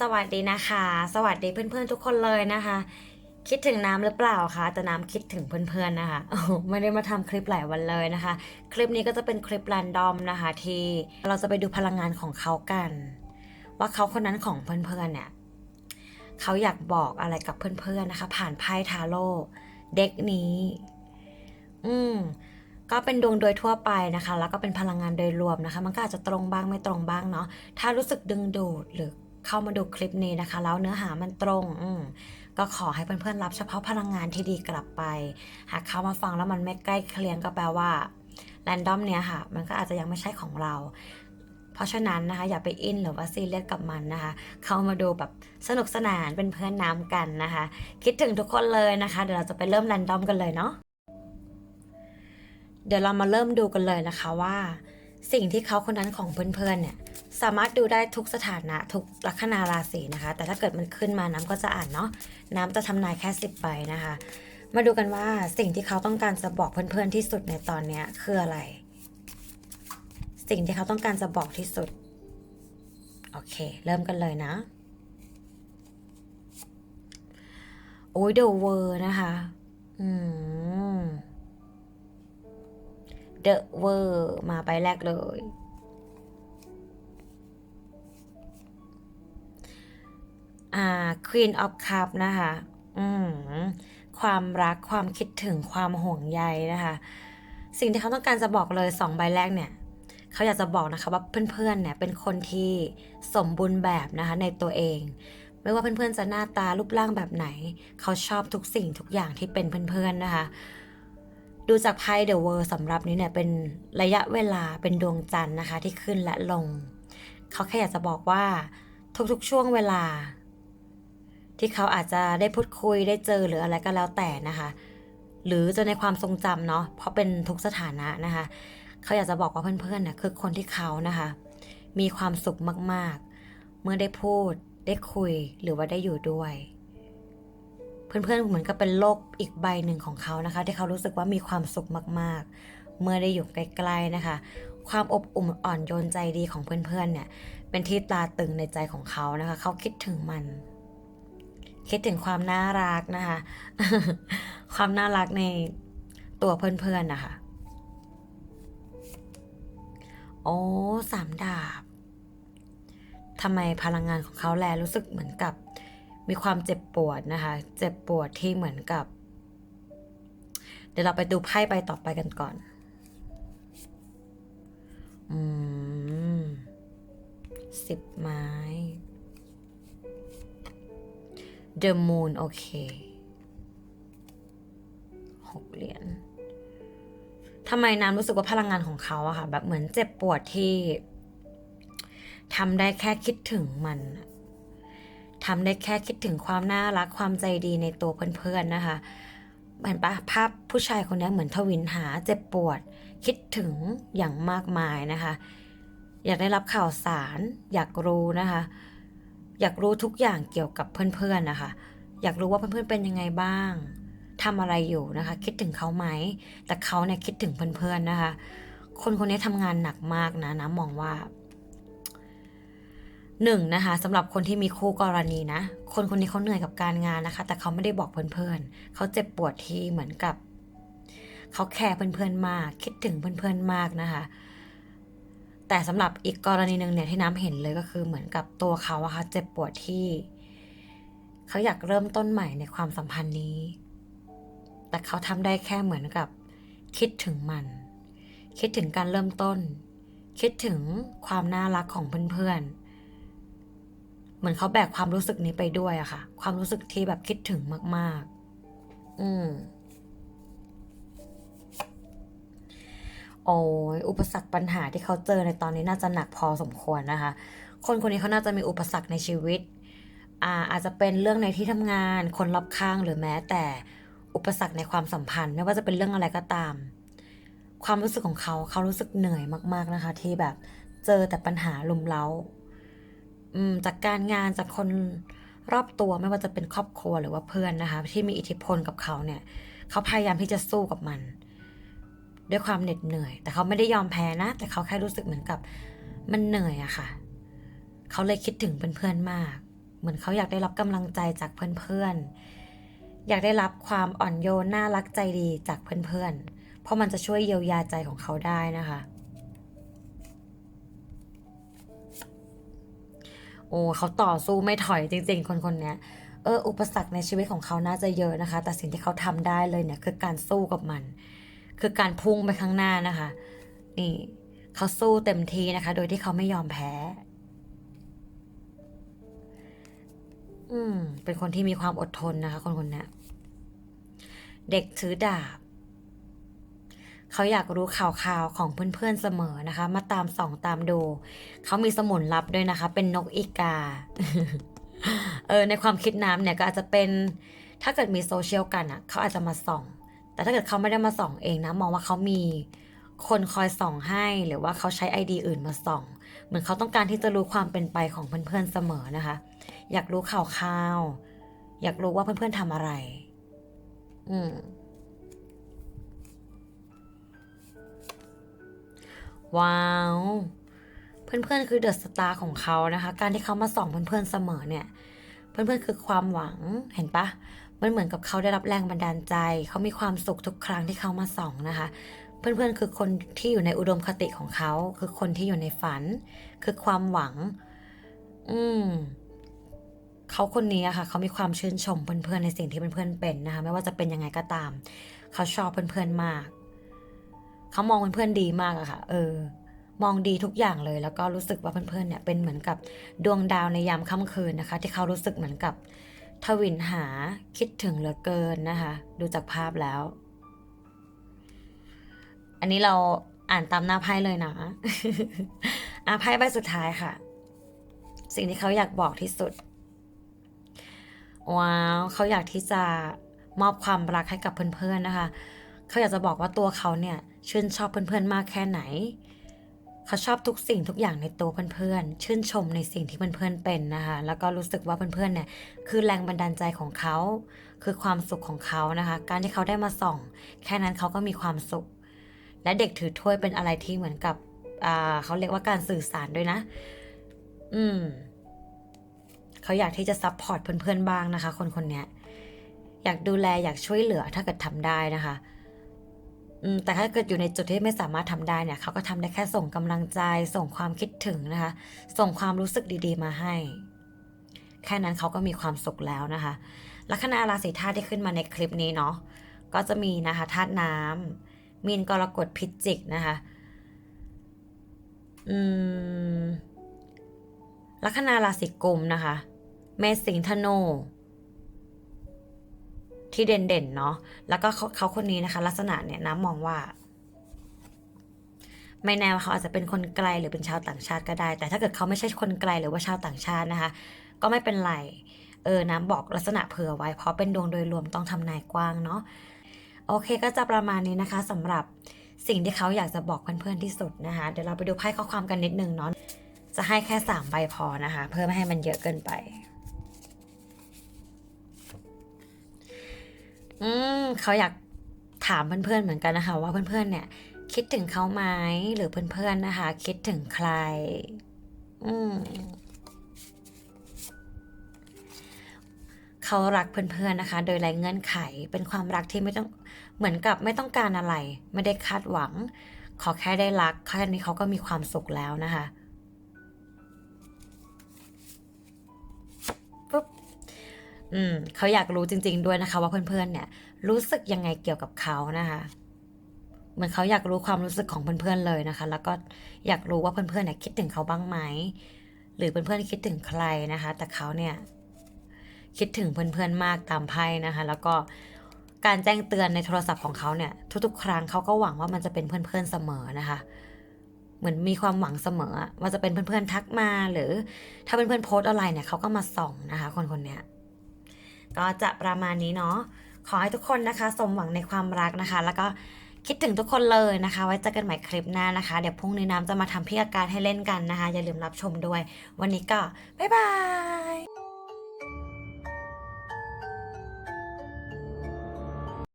สวัสดีนะคะ สวัสดีเพื่อนๆทุกคนเลยนะคะ คิดถึงน้ำหรือเปล่าคะแต่น้ำคิดถึงเพื่อนๆนะคะไม่ได้มาทำคลิปหลายวันเลยนะคะ คลิปนี้ก็จะเป็นคลิปแรนดอมนะคะ ที่เราจะไปดูพลังงานของเขากัน ว่าเขาคนนั้นของเพื่อนๆเนี่ยเขาอยากบอกอะไรกับเพื่อนๆนะคะ ผ่านไพ่ทาโร่เด็กนี้ อืมก็เป็นดวงโดยทั่วไปนะคะ แล้วก็เป็นพลังงานโดยรวมนะคะ มันก็อาจจะตรงบ้างไม่ตรงบ้างเนาะถ้ารู้สึกดึงดูดหรือ เข้ามาดูคลิปนี้นะคะ แล้วเนื้อหามันตรงอืก็ขอให้เพื่อนๆรับเฉพาะพลังงานที่ดีกลับไป หากเข้ามาฟังแล้วมันไม่ใกล้เคียงก็แปลว่าแรนดอมเนี้ยค่ะ มันก็อาจจะยังไม่ใช่ของเรา เพราะฉะนั้นนะคะ อย่าไปอินหรือว่าซีเรียสกับมันนะคะ เข้ามาดูแบบสนุกสนานเป็นเพื่อนน้ำกันนะคะ คิดถึงทุกคนเลยนะคะ เดี๋ยวเราจะไปเริ่มแรนดอมกันเลยเนาะเดี๋ยวเรามาเริ่มดูกันเลยนะคะว่า สิ่งที่เขาคนนั้นของเพื่อนๆเนี่ย สามารถดูได้ทุกสถานะทุกลัคนาราศีนะคะ แต่ถ้าเกิดมันขึ้นมาน้ำก็จะอ่านเนาะน้ำจะทำนายแค่สิบใบนะคะ มาดูกันว่าสิ่งที่เขาต้องการจะบอกเพื่อนๆที่สุดในตอนเนี้ยคืออะไร สิ่งที่เขาต้องการจะบอกที่สุด โอเค เริ่มกันเลยนะ โอ้ยเดอะเวอร์นะคะ อืมเดอะเวอร์มาใบแรกเลย อ่า Queen of Cup นะคะ อืมความรักความคิดถึงความห่วงใยนะคะ สิ่งที่เขาต้องการจะบอกเลยสองใบแรกเนี่ยเขาอยากจะบอกนะคะว่าเพื่อนๆเนี่ยเป็นคนที่สมบูรณ์แบบนะคะในตัวเอง ไม่ว่าเพื่อนๆจะหน้าตารูปร่างแบบไหน เขาชอบทุกสิ่งทุกอย่างที่เป็นเพื่อนๆนะคะ ดูจากไพ่เดอะเวิร์สำหรับนี้เนี่ยเป็นระยะเวลาเป็นดวงจันทร์นะคะที่ขึ้นและลง เขาแค่อยากจะบอกว่าทุกๆช่วงเวลา ที่เขาอาจจะได้พูดคุยได้เจอหรืออะไรก็แล้วแต่นะคะ หรือจะในความทรงจำเนาะเพราะเป็นทุกสถานะนะคะ เขาอยากจะบอกว่าเพื่อนๆเนี่ยคือคนที่เขานะคะ มีความสุขมากๆ เมื่อได้พูดได้คุยหรือว่าได้อยู่ด้วย เพื่อนๆเหมือนกับเป็นโลกอีกใบหนึ่งของเขานะคะ ที่เขารู้สึกว่ามีความสุขมากๆ เมื่อได้อยู่ใกล้ๆนะคะ ความอบอุ่นอ่อนโยนใจดีของเพื่อนๆเนี่ยเป็นที่ตาตึงในใจของเขานะคะ เขาคิดถึงมัน คิดถึงความน่ารักนะคะ ความน่ารักในตัวเพื่อนๆนะคะ โอ้สามดาบทำไมพลังงานของเขาแลรู้สึกเหมือนกับ มีความเจ็บปวดนะคะ เจ็บปวดที่เหมือนกับ เดี๋ยวเราไปดูไพ่ใบต่อไปกันก่อน อืมสิบไม้ The Moon โอเคหกเหรียญทำไมน้ำรู้สึกว่าพลังงานของเขาอะค่ะ แบบเหมือนเจ็บปวดที่ทำได้แค่คิดถึงมันทำได้แค่คิดถึงความน่ารักความใจดีในตัวเพื่อนๆนะคะเห็นปะภาพผู้ชายคนนี้เหมือนทวินหาเจ็บปวด คิดถึงอย่างมากมายนะคะ อยากได้รับข่าวสารอยากรู้นะคะ อยากรู้ทุกอย่างเกี่ยวกับเพื่อนๆนะคะ อยากรู้ว่าเพื่อนๆเป็นยังไงบ้างทำอะไรอยู่นะคะ คิดถึงเขาไหม แต่เขาเนี่ยคิดถึงเพื่อนๆนะคะ คนคนนี้ทำงานหนักมากนะนะมองว่าหนึ่งนะคะสำหรับคนที่มีคู่กรณีนะ คนคนนี้เขาเหนื่อยกับการงานนะคะ แต่เขาไม่ได้บอกเพื่อนๆเขาเจ็บปวดที่เหมือนกับเขาแคร์เพื่อนๆมาก คิดถึงเพื่อนๆมากนะคะ แต่สำหรับอีกกรณีหนึ่งเนี่ยที่น้ำเห็นเลยก็คือเหมือนกับตัวเขาอะค่ะเจ็บปวดที่เขาอยากเริ่มต้นใหม่ในความสัมพันธ์นี้ แต่เขาทำได้แค่เหมือนกับ คิดถึงมัน คิดถึงการเริ่มต้น คิดถึงความน่ารักของเพื่อนๆ เหมือนเขาแบกความรู้สึกนี้ไปด้วยอะค่ะ ความรู้สึกที่แบบคิดถึงมาก ๆ อืม โอ้ยอุปสรรคปัญหาที่เขาเจอในตอนนี้น่าจะหนักพอสมควรนะคะ คนคนนี้เขาน่าจะมีอุปสรรคในชีวิตอาอาจจะเป็นเรื่องในที่ทำงาน คนรอบข้างหรือแม้แต่อุปสรรคในความสัมพันธ์ ไม่ว่าจะเป็นเรื่องอะไรก็ตาม ความรู้สึกของเขาเขารู้สึกเหนื่อยมาก ๆนะคะ ที่แบบเจอแต่ปัญหาลุมเล้าจากการงานจากคนรอบตัวไม่ว่าจะเป็นครอบครัวหรือว่าเพื่อนนะคะ ที่มีอิทธิพลกับเขาเนี่ย เขาพยายามที่จะสู้กับมัน ด้วยความเหน็ดเหนื่อย แต่เขาไม่ได้ยอมแพ้นะ แต่เขาแค่รู้สึกเหมือนกับมันเหนื่อยอะค่ะ เขาเลยคิดถึงเพื่อนๆมาก เหมือนเขาอยากได้รับกำลังใจจากเพื่อนๆ อยากได้รับความอ่อนโยนน่ารักใจดีจากเพื่อนๆ เพราะมันจะช่วยเยียวยาใจของเขาได้นะคะโอ้เขาต่อสู้ไม่ถอยจริง ๆ คนคนนี้เอออุปสรรคในชีวิตของเขาน่าจะเยอะนะคะ แต่สิ่งที่เขาทำได้เลยเนี่ยคือการสู้กับมัน คือการพุ่งไปข้างหน้านะคะ นี่เขาสู้เต็มที่นะคะ โดยที่เขาไม่ยอมแพ้ อืม เป็นคนที่มีความอดทนนะคะ คนคนนี้เด็กถือดาบ เขาอยากรู้ข่าวข่าวๆของเพื่อนๆเสมอนะคะ มาตามส่องตามดู เขามีสมุนลับด้วยนะคะ เป็นนกอีกา เออ ในความคิดน้ำเนี่ยก็อาจจะเป็น ถ้าเกิดมีโซเชียลกันอะ เขาอาจจะมาส่อง แต่ถ้าเกิดเขาไม่ได้มาส่องเองนะ มองว่าเขามีคนคอยส่องให้หรือว่าเขาใช้ไอดีอื่นมาส่อง เหมือนเขาต้องการที่จะรู้ความเป็นไปของเพื่อนๆเสมอนะคะ อยากรู้ข่าวข่าวอยากรู้ว่าเพื่อนๆทำอะไร อืมว้าว เพื่อนๆคือเดอะสตาร์ของเขานะคะ การที่เขามาส่องเพื่อนๆเสมอเนี่ย เพื่อนๆคือความหวังเห็นปะ มันเหมือนกับเขาได้รับแรงบันดาลใจ เขามีความสุขทุกครั้งที่เขามาส่องนะคะ เพื่อนๆคือคนที่อยู่ในอุดมคติของเขา คือคนที่อยู่ในฝัน คือความหวัง อืมเขาคนนี้ค่ะ เขามีความชื่นชมเพื่อนๆในสิ่งที่เพื่อนๆเป็นนะคะ ไม่ว่าจะเป็นยังไงก็ตาม เขาชอบเพื่อนๆมาก เขามองเพื่อนๆดีมากอะค่ะ เออ มองดีทุกอย่างเลย แล้วก็รู้สึกว่าเพื่อนๆเนี่ยเป็นเหมือนกับดวงดาวในยามค่ำคืนนะคะ ที่เขารู้สึกเหมือนกับ ทวินหาคิดถึงเหลือเกินนะคะ ดูจากภาพแล้ว อันนี้เราอ่านตามหน้าไพ่เลยนะอะไพ่ใบสุดท้ายค่ะ สิ่งที่เขาอยากบอกที่สุด ว้าวเขาอยากที่จะมอบความรักให้กับเพื่อนๆนะคะ เขาอยากจะบอกว่าตัวเขาเนี่ยชื่นชอบเพื่อนๆมากแค่ไหน เขาชอบทุกสิ่งทุกอย่างในตัวเพื่อนๆ ชื่นชมในสิ่งที่เพื่อนๆเป็นนะคะ แล้วก็รู้สึกว่าเพื่อนๆเนี่ยคือแรงบันดาลใจของเขา คือความสุขของเขานะคะ การที่เขาได้มาส่อง แค่นั้นเขาก็มีความสุข และเด็กถือถ้วยเป็นอะไรที่เหมือนกับเขาเรียกว่าการสื่อสารด้วยนะ อืม เขาอยากที่จะซัพพอร์ตเพื่อนๆบ้างนะคะ คนคนนี้อยากดูแลอยากช่วยเหลือถ้าเกิดทำได้นะคะ แต่ถ้าเกิดอยู่ในจุดที่ไม่สามารถทำได้เนี่ยเขาก็ทำได้แค่ส่งกำลังใจ ส่งความคิดถึงนะคะ ส่งความรู้สึกดีๆมาให้ แค่นั้นเขาก็มีความสุขแล้วนะคะ ลัคนาราศีธาตุที่ขึ้นมาในคลิปนี้เนาะก็จะมีนะคะธาตุน้ำมีนกรกฎพิจิกนะคะอืมลัคนาราศีกุมนะคะ เมษสิงธนู ที่เด่นๆเนาะแล้วก็เขาเขาคนนี้นะคะ ลักษณะเนี่ยน้ำมองว่า ไม่แน่ว่าเขาอาจจะเป็นคนไกลหรือเป็นชาวต่างชาติก็ได้ แต่ถ้าเกิดเขาไม่ใช่คนไกลหรือว่าชาวต่างชาตินะคะ ก็ไม่เป็นไรเออน้ำบอกลักษณะเผื่อไว้ เพราะเป็นดวงโดยรวมต้องทำนายกว้างเนาะโอเคก็จะประมาณนี้นะคะสำหรับสิ่งที่เขาอยากจะบอกเพื่อนๆที่สุดนะคะ เดี๋ยวเราไปดูไพ่ข้อความกันนิดนึงเนาะจะให้แค่สามใบพอนะคะ เพื่อไม่ให้มันเยอะเกินไป อืมเขาอยากถามเพื่อนๆเหมือนกันนะคะ ว่าเพื่อนๆเนี่ย คิดถึงเขาไหมหรือเพื่อนๆนะคะ คิดถึงใคร อืมเขารักเพื่อนๆนะคะ โดยไร้เงื่อนไขเป็นความรักที่ไม่ต้องเหมือนกับไม่ต้องการอะไร ไม่ได้คาดหวัง ขอแค่ได้รักแค่นี้เขาก็มีความสุขแล้วนะคะ อืมเขาอยากรู้จริง ๆ ด้วยนะคะ ว่าเพื่อนๆเนี่ย รู้สึกยังไงเกี่ยวกับเขานะคะเหมือนเขาอยากรู้ความรู้สึกของเพื่อนๆเลยนะคะ แล้วก็อยากรู้ว่าเพื่อนๆเนี่ยคิดถึงเขาบ้างไหมหรือเพื่อนๆคิดถึงใครนะคะ แต่เขาเนี่ยคิดถึงเพื่อนๆมากตามไพ่นะคะ แล้วก็การแจ้งเตือนในโทรศัพท์ของเขาเนี่ย ทุกๆ ครั้งเขาก็หวังว่ามันจะเป็นเพื่อนๆเสมอนะคะ เหมือนมีความหวังเสมอว่าจะเป็นเพื่อนๆทักมาหรือ ถ้าเพื่อนๆโพสต์อะไรเนี่ยเขาก็มาส่องนะคะ คนคนเนี้ย ก็จะประมาณนี้เนาะขอให้ทุกคนนะคะ สมหวังในความรักนะคะ แล้วก็คิดถึงทุกคนเลยนะคะ ไว้เจอกันใหม่คลิปหน้านะคะ เดี๋ยวพรุ่งนี้น้ำจะมาทำพิธีการให้เล่นกันนะคะ อย่าลืมรับชมด้วย วันนี้ก็ บ๊ายบาย